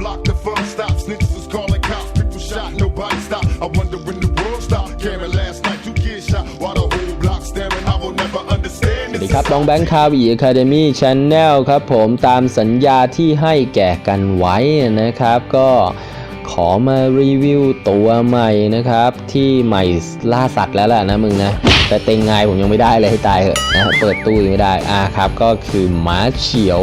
block, the fun stops. Snitches was calling cops, people shot, nobody stopped. I wonder when the world stopped. Cameron last night, two kids shot, while the whole block staring. I will never understand สวัส this. ดีครับน้องแบงค์คาวีอะคาเดมี่ชแนลครับผมตามสัญญาที่ให้แก่กันไว้นะครับ ก็ขอมารีวิวตัวใหม่นะครับ ที่ใหม่ล่าสัตว์แล้วแหละนะมึงนะ แต่เต็งไงผมยังไม่ได้เลยให้ตายเหอะนะเปิดตู้ยังไม่ได้อ่าครับ ก็คือหมาเฉียว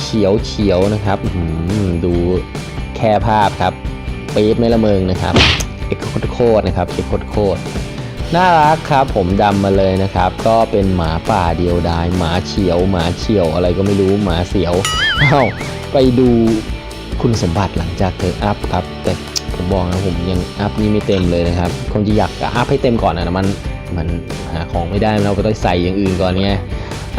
เฉียวเฉียวนะครับดูแค่ภาพครับปี๊ดไม่ละเมิงนะครับเอกโคตรนะครับเอกโคตรน่ารักครับผมดำมาเลยนะครับ ก็เป็นหมาป่าเดียวดายหมาเฉียว หมาเฉียวอะไรก็ไม่รู้หมาเสียวเอ้าไปดูคุณสมบัติหลังจากเธออัพครับ แต่ผมบอกนะผมยังอัพนี่ไม่เต็มเลยนะครับคงจะอยากอัพให้เต็มก่อนนะมันมันหาของไม่ได้เราก็ต้องใส่อย่างอื่นก่อนไง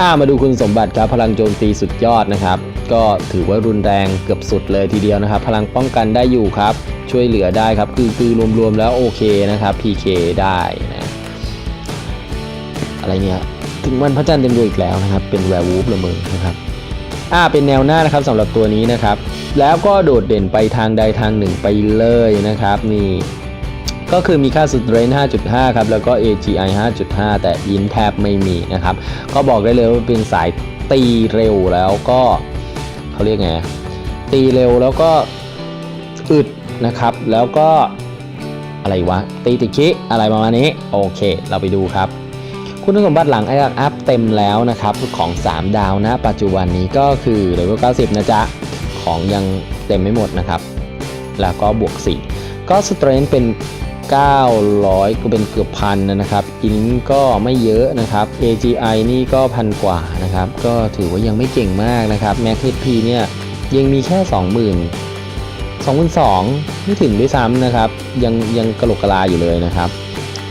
อ่ามาดูคุณสมบัติครับ พลังโจมตีสุดยอดนะครับ ก็ถือว่ารุนแรงเกือบสุดเลยทีเดียวนะครับ พลังป้องกันได้อยู่ครับ ช่วยเหลือได้ครับ คือคือรวมๆแล้วโอเคนะครับ PK ได้นะอะไรเนี่ยถึงวันพระจันทร์เต็มดวงอีกแล้วนะครับ เป็นแวร์วูฟละเมอนะครับอ่าเป็นแนวหน้านะครับสำหรับตัวนี้นะครับ แล้วก็โดดเด่นไปทางใดทางหนึ่งไปเลยนะครับนี่ ก็คือมีค่าสุดเรน5.5 ครับ แล้วก็ AGI 5.5 แต่อินแทบไม่มีนะครับ ก็บอกได้เลยว่าเป็นสายตีเร็วแล้วก็เขาเรียกไง ตีเร็วแล้วก็อึดนะครับ แล้วก็อะไรวะ ตีติคิอะไรประมาณนี้ โอเค เราไปดูครับ คุณสมบัติหลังไออัพเต็มแล้วนะครับ ของ 3 ดาวนะ ปัจจุบันนี้ก็คือเลเวล90 นะจ๊ะ ของยังเต็มไม่หมดนะครับ แล้วก็บวก 4 ก็สเตรนเป็น 900 ก็เป็นเกือบพันนะครับ อินก็ไม่เยอะนะครับ AGI นี่ก็พันกว่านะครับ ก็ถือว่ายังไม่เก่งมากนะครับ Max HP เนี่ยยังมีแค่ 20,000 2 0 0 0ไม่ถึงด้วยซ้ำนะครับ ยังยังกระโหลกกะลาอยู่เลยนะครับ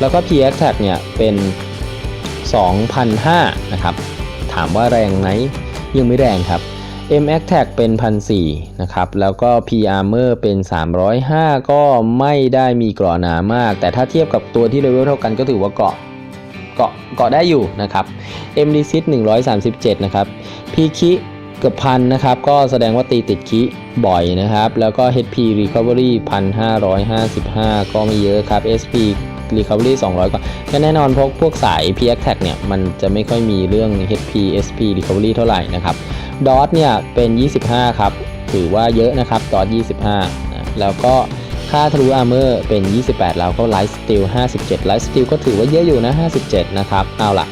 แล้วก็ PX Tag เนี่ยเป็น2,500นะครับ ถามว่าแรงไหมยังไม่แรงครับ MX Tag เป็น1,400นะครับ แล้วก็ P Armor เป็น 305 ก็ไม่ได้มีเกราะหนามาก แต่ถ้าเทียบกับตัวที่เลเวลเท่ากันก็ถือว่าเกาะเกาะเกาะได้อยู่นะครับ MD Sit 137 นะครับ P คิเกือบพันนะครับ ก็แสดงว่าตีติดคิบ่อยนะครับ แล้วก็ HP Recovery 1,555 ก็ไม่เยอะครับ SP Recovery 200 กว่าก็แน่นอนพวกพวกสาย PX Tag เนี่ย มันจะไม่ค่อยมีเรื่อง HP SP Recovery เท่าไหร่นะครับ ดอทเนี่ยเป็น 25 ครับ ถือว่าเยอะนะครับดอท25นะแล้วก็ค่าทะลุอาร์เมอร์เป็น 28 แล้วก็ไลฟ์สติล57ไลฟ์สติลก็ถือว่าเยอะอยู่นะ 57 นะครับ เอาล่ะ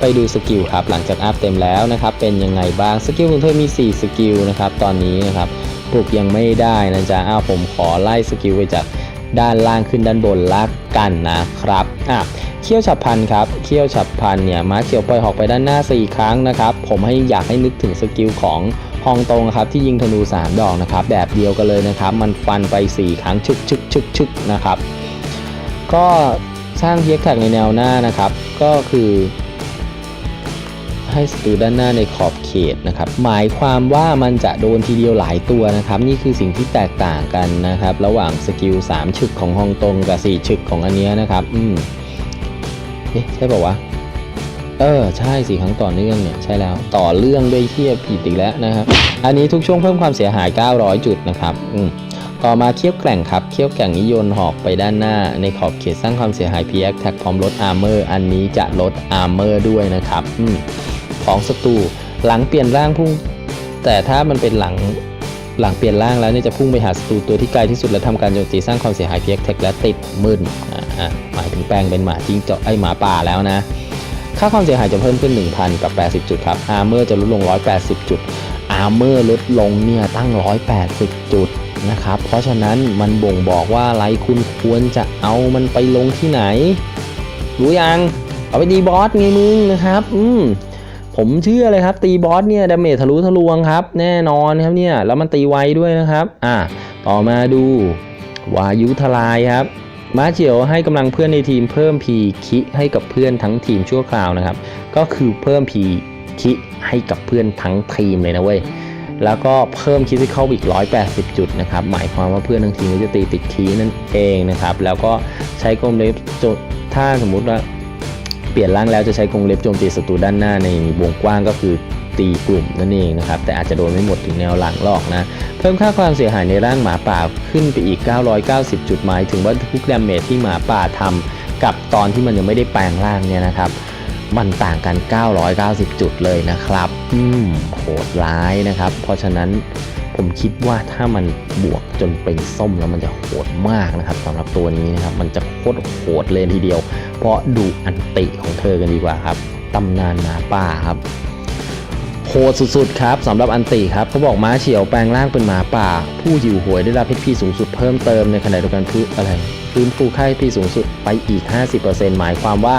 ไปดูสกิลครับ หลังจากอัพเต็มแล้วนะครับ เป็นยังไงบ้าง สกิลของเธอมี 4 สกิลนะครับ ตอนนี้นะครับ ปลุกยังไม่ได้นะจ๊ะอ้าวผมขอไล่สกิลไปจากด้านล่างขึ้นด้านบนละกันนะครับ อะ เขี้ยวฉับพันครับเขี้ยวฉับพันเนี่ยม้าเขียวปล่อยหอกไปด้านหน้า 4 ครั้งนะครับ ผมให้อยากให้นึกถึงสกิลของฮองตงครับที่ยิงธนู 3 ดอกนะครับ แบบเดียวกันเลยนะครับ มันฟันไป 4 ครั้งชึกชึกชึกชึกนะครับ ก็สร้างเพียกแท็กในแนวหน้านะครับ ก็คือ ให้ศัตรูด้านหน้าในขอบเขตนะครับ หมายความว่ามันจะโดนทีเดียวหลายตัวนะครับ นี่คือสิ่งที่แตกต่างกันนะครับ ระหว่างสกิล3ฉึกของฮองตงกับ4ฉึกของอันเนี้ยนะครับ อืม เอ๊ะใช่ป่าวะ เออ ใช่สี่ครั้งต่อเนื่องเนี่ย ใช่แล้ว ต่อเรื่องด้วยเทียบผิดอีกแล้วนะครับ อันนี้ทุกช่วงเพิ่มความเสียหาย 900 จุดนะครับ อืมต่อมาเคี้ยวแกร่งครับ เคี้ยวแกร่งนิยนหอกไปด้านหน้า ในขอบเขตสร้างความเสียหาย PX แท็กพร้อมลดอาร์เมอร์ อันนี้จะลดอาร์เมอร์ด้วยนะครับอืมของศัตรูหลังเปลี่ยนร่างพุ่ง แต่ถ้ามันเป็นหลังหลังเปลี่ยนร่างแล้วเนี่ยจะพุ่งไปหาศัตรูตัวที่ไกลที่สุดและทำการโจมตีสร้างความเสียหาย PX แท็กและติดมึนอ่า อ่าหมายถึงแปลงเป็นหมาจิ้งจอกไอหมาป่าแล้วนะ ค่าความเสียหายจะเพิ่มขึ้น 1,000 กับ 80 จุดครับอาร์เมอร์จะลดลง 180 จุดอาร์เมอร์ลดลงเนี่ยตั้ง 180 จุดนะครับ เพราะฉะนั้นมันบ่งบอกว่าอะไรคุณควรจะเอามันไปลงที่ไหน รู้ยัง เอาไปดีบอสไงมึงนะครับ อืมผมเชื่อเลยครับ ตีบอสเนี่ยดาเมจทะลุทะลวงครับ แน่นอนครับเนี่ย แล้วมันตีไวด้วยนะครับ อะต่อมาดู วายุทลายครับ ม้าเฉียวให้กำลังเพื่อนในทีมเพิ่มพีคิให้กับเพื่อนทั้งทีมชั่วคราวนะครับ ก็คือเพิ่มพีคิให้กับเพื่อนทั้งทีมเลยนะเว้ยแล้วก็เพิ่มคิสิเข้าอีก 180 จุดนะครับหมายความว่าเพื่อนทั้งทีมก็จะตีติดคีนั่นเองนะครับ แล้วก็ใช้กลมเล็บโจถ้าสมมุติว่า เปลี่ยนร่างแล้วจะใช้กรงเล็บโจมตีศัตรูด้านหน้าในวงกว้างก็คือตีกลุ่มนั่นเองนะครับ แต่อาจจะโดนไม่หมดถึงแนวหลังหรอกนะ เพิ่มค่าความเสียหายในร่างหมาป่าขึ้นไปอีก 990 จุดหมายถึงว่าทุกดาเมจที่หมาป่าทำกับตอนที่มันยังไม่ได้แปลงร่างเนี่ยนะครับ มันต่างกัน 990 จุดเลยนะครับ อืมโหดร้ายนะครับ เพราะฉะนั้น ผมคิดว่าถ้ามันบวกจนเป็นส้มแล้วมันจะโหดมากนะครับสำหรับตัวนี้นะครับ มันจะโคตรโหดเลยทีเดียว เพราะดูอันติของเธอกันดีกว่าครับตำนานหมาป่าครับโหดสุดๆครับสำหรับอันติครับเขาบอกม้าเฉียวแปลงร่างเป็นหมาป่า ผู้หิวโหวยได้รับ HP สูงสุดเพิ่มเติมในขณะเดียวกันพื้นอะไรฟื้นฟูค่า HP สูงสุดไปอีก 50%หมายความว่า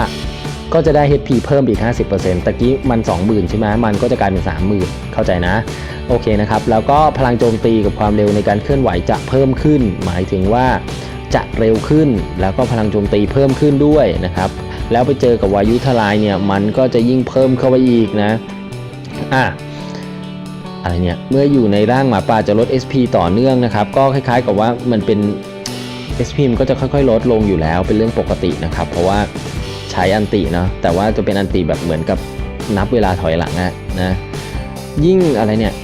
ก็จะได้ HP เพิ่มอีก 50%ตะกี้มัน 20,000 ใช่ไหมมันก็จะกลายเป็น 30,000 เข้าใจนะ โอเคนะครับ แล้วก็พลังโจมตีกับความเร็วในการเคลื่อนไหวจะเพิ่มขึ้น หมายถึงว่าจะเร็วขึ้น แล้วก็พลังโจมตีเพิ่มขึ้นด้วยนะครับ แล้วไปเจอกับวายุทลายเนี่ย มันก็จะยิ่งเพิ่มเข้าไปอีกนะ อะอะไรเนี่ย เมื่ออยู่ในร่างหมาป่าจะลด SP ต่อเนื่องนะครับ ก็คล้ายๆกับว่ามันเป็น SP มันก็จะค่อยๆ ลดลงอยู่แล้วเป็นเรื่องปกตินะครับ เพราะว่า ใช้อันติเนาะแต่ว่าจะเป็นอันติแบบเหมือนกับนับเวลาถอยหลังอะนะยิ่งอะไรเนี่ย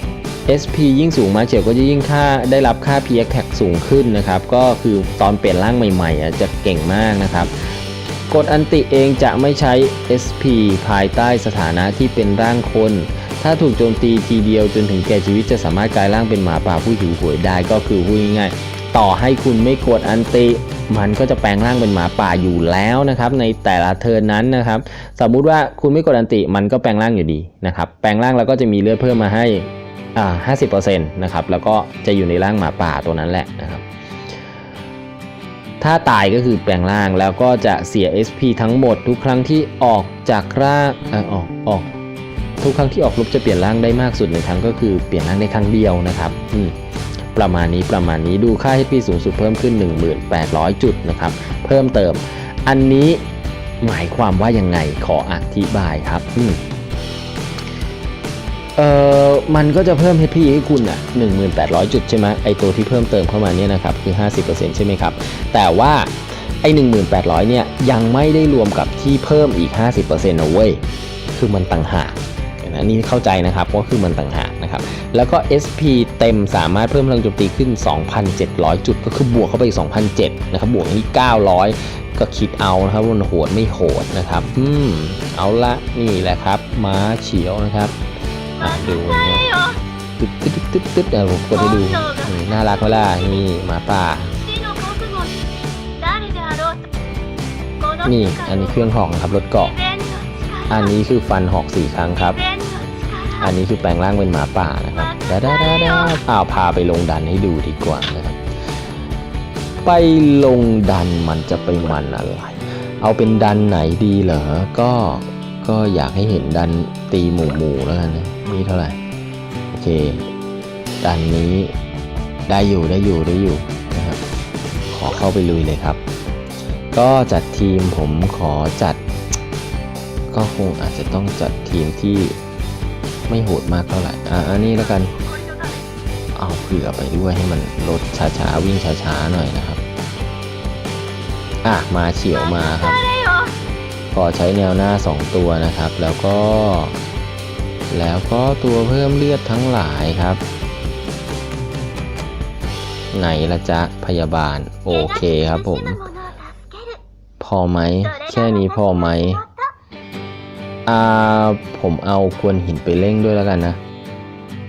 SP ยิ่งสูงมาเฉียวก็จะยิ่งค่าได้รับค่า PX tag สูงขึ้นนะครับ ก็คือตอนเปลี่ยนร่างใหม่ๆอะจะเก่งมากนะครับกดอันติเองจะไม่ใช้ SP ภายใต้สถานะที่เป็นร่างคน ถ้าถูกโจมตีทีเดียวจนถึงแก่ชีวิตจะสามารถกลายร่างเป็นหมาป่าผู้หิวโหวยได้ก็คือพูดง่ายๆต่อให้คุณไม่กดอันติ มันก็จะแปลงร่างเป็นหมาป่าอยู่แล้วนะครับในแต่ละเทิร์นนั้นนะครับ สมมุติว่าคุณไม่กดอันติมันก็แปลงร่างอยู่ดีนะครับแปลงร่างแล้วก็จะมีเลือดเพิ่มมาให้อ่า50%นะครับแล้วก็จะอยู่ในร่างหมาป่าตัวนั้นแหละนะครับถ้าตายก็คือแปลงร่างแล้วก็จะเสีย SP ทั้งหมดทุกครั้งที่ออกจากร่างเออออกออกทุกครั้งที่ออกรบจะเปลี่ยนร่างได้มากสุดหนึ่งครั้งก็คือเปลี่ยนร่างได้ครั้งเดียวนะครับอืม ประมาณนี้ประมาณนี้ดูค่า HP สูงสุดเพิ่มขึ้น 1800 จุดนะครับเพิ่มเติม อันนี้หมายความว่ายังไงขออธิบายครับอืมเออมันก็จะเพิ่ม HP ให้คุณอะ1800 จุดใช่ไหมไอตัวที่เพิ่มเติมเข้ามาเนี่ยนะครับคือ 50%ใช่ไหมครับ แต่ว่าไอ1800 เนี่ยยังไม่ได้รวมกับที่เพิ่มอีก 50%นะเว้ย คือมันต่างหากอันนี้เข้าใจนะครับว่าคือมันต่างหาก แล้วก็ SP เต็มสามารถเพิ่มพลังโจมตีขึ้น 2,700 จุด ก็คือบวกเข้าไปอีก2,007นะครับบวกนี่900 ก็คิดเอานะครับว่าโหดไม่โหดนะครับอืมเอาละนี่แหละครับ ม้าเฉียวนะครับอะดูนะตึ๊ดตึ๊ดตึ๊ดตึ๊ดเดี๋ยวผมกดให้ดูน่ารักไหมล่ะนี่หมาป่านี่อันนี้เครื่องหอกครับรถเกาะ อันนี้คือฟันหอกสี่ครั้งครับ อันนี้คือแปลงร่างเป็นหมาป่านะครับดาดาดาดาอ้าวพาไปลงดันให้ดูดีกว่านะครับ ไปลงดันมันจะไปมันอะไร เอาเป็นดันไหนดีเหรอ ก็ก็อยากให้เห็นดันตีหมู่หมู่แล้วกันนะนี่เท่าไหร่โอเค ดันนี้ได้อยู่ได้อยู่ได้อยู่นะครับ ขอเข้าไปลุยเลยครับ ก็จัดทีมผมขอจัด ก็คงอาจจะต้องจัดทีมที่ ไม่โหดมากเท่าไหร่ อะอันนี้แล้วกัน เอาเผื่อไปด้วยให้มันลดช้าๆ วิ่งช้าๆหน่อยนะครับ อะ มาเฉียวมาครับขอใช้แนวหน้า 2 ตัวนะครับ แล้วก็ แล้วก็ตัวเพิ่มเลือดทั้งหลายครับไหนละจ๊ะพยาบาล โอเคครับผม พอไหม แค่นี้พอไหม อ่าผมเอาควนหินไปเร่งด้วยแล้วกันนะ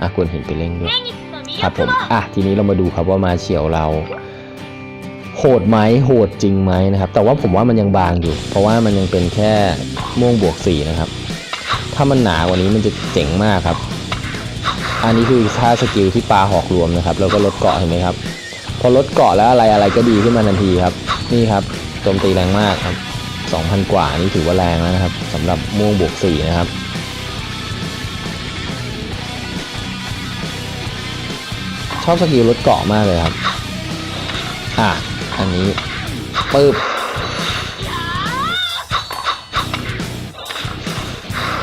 อะควนหินไปเร่งด้วยครับผมอะทีนี้เรามาดูครับว่ามาเฉียวเราโหดไหมโหดจริงไหมนะครับ แต่ว่าผมว่ามันยังบางอยู่ เพราะว่ามันยังเป็นแค่ม่วงบวกสีนะครับ ถ้ามันหนากว่านี้มันจะเจ๋งมากครับ อันนี้คือท่าสกิลที่ปลาหอกรวมนะครับ แล้วก็ลดเกาะเห็นไหมครับ พอลดเกาะแล้วอะไรอะไรก็ดีขึ้นมาทันทีครับ นี่ครับโจมตีแรงมากครับ 2,000 กว่านี่ถือว่าแรงแล้วนะครับสำหรับม่วงบวก4นะครับชอบสกิลลดเกาะมากเลยครับ อะ อันนี้ปึ๊บ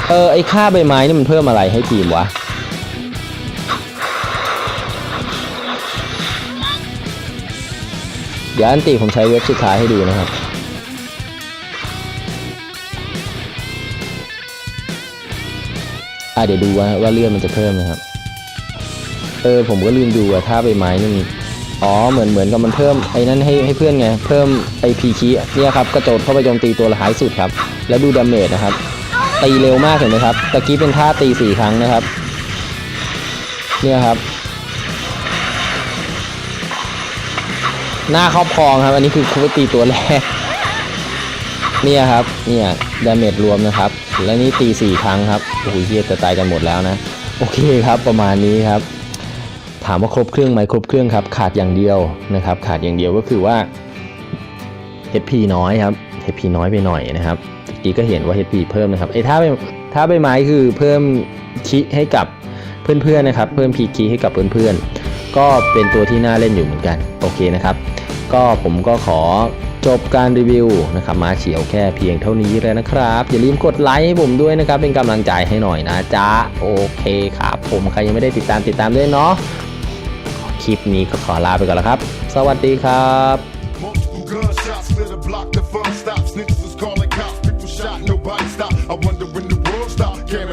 เออ ไอค่าใบไม้นี่มันเพิ่มอะไรให้ทีมวะ เดี๋ยวอันติผมใช้เว็บสุดท้ายให้ดูนะครับ อะเดี๋ยวดูว่าว่าเลือดมันจะเพิ่มนะครับ เออผมก็ลืมดูอะท่าใบไม้นี่อ๋อเหมือนเหมือนกับมันเพิ่มไอ้นั่นให้ให้เพื่อนไงเพิ่มไอพีคีเนี่ยครับกระโจนเข้าไปโจมตีตัวท้ายสุดครับ แล้วดูดาเมจนะครับ ตีเร็วมากเห็นไหมครับตะกี้เป็นท่าตีสี่ครั้งนะครับ เนี่ยครับ หน้าครอบครองครับ อันนี้คือคุปตีตัวแรก เนี่ยครับ เนี่ยดาเมจรวมนะครับ และนี่ตีสี่ครั้งครับโอ้โหเฮียจะตายกันหมดแล้วนะ โอเคครับประมาณนี้ครับ ถามว่าครบเครื่องไหมครบเครื่องครับ ขาดอย่างเดียวนะครับ ขาดอย่างเดียวก็คือว่า HP น้อยครับ HP น้อยไปหน่อยนะครับเมื่อกี้ก็เห็นว่า HP เพิ่มนะครับไอ้ถ้าใบถ้าใบไม้คือเพิ่มคิให้กับเพื่อนๆนะครับ เพิ่มพีคีให้กับเพื่อนๆก็เป็นตัวที่น่าเล่นอยู่เหมือนกันโอเคนะครับ ก็ผมก็ขอ จบการรีวิวนะครับมาเฉียวแค่เพียงเท่านี้แล้วนะครับ อย่าลืมกดไลค์ให้ผมด้วยนะครับ เป็นกำลังใจให้หน่อยนะจ๊ะ โอเคครับ ผมใครยังไม่ได้ติดตามติดตามด้วยเนาะคลิปนี้ก็ขอลาไปก่อนแล้วครับ สวัสดีครับ Nobody stop, I wonder when the world stop, can't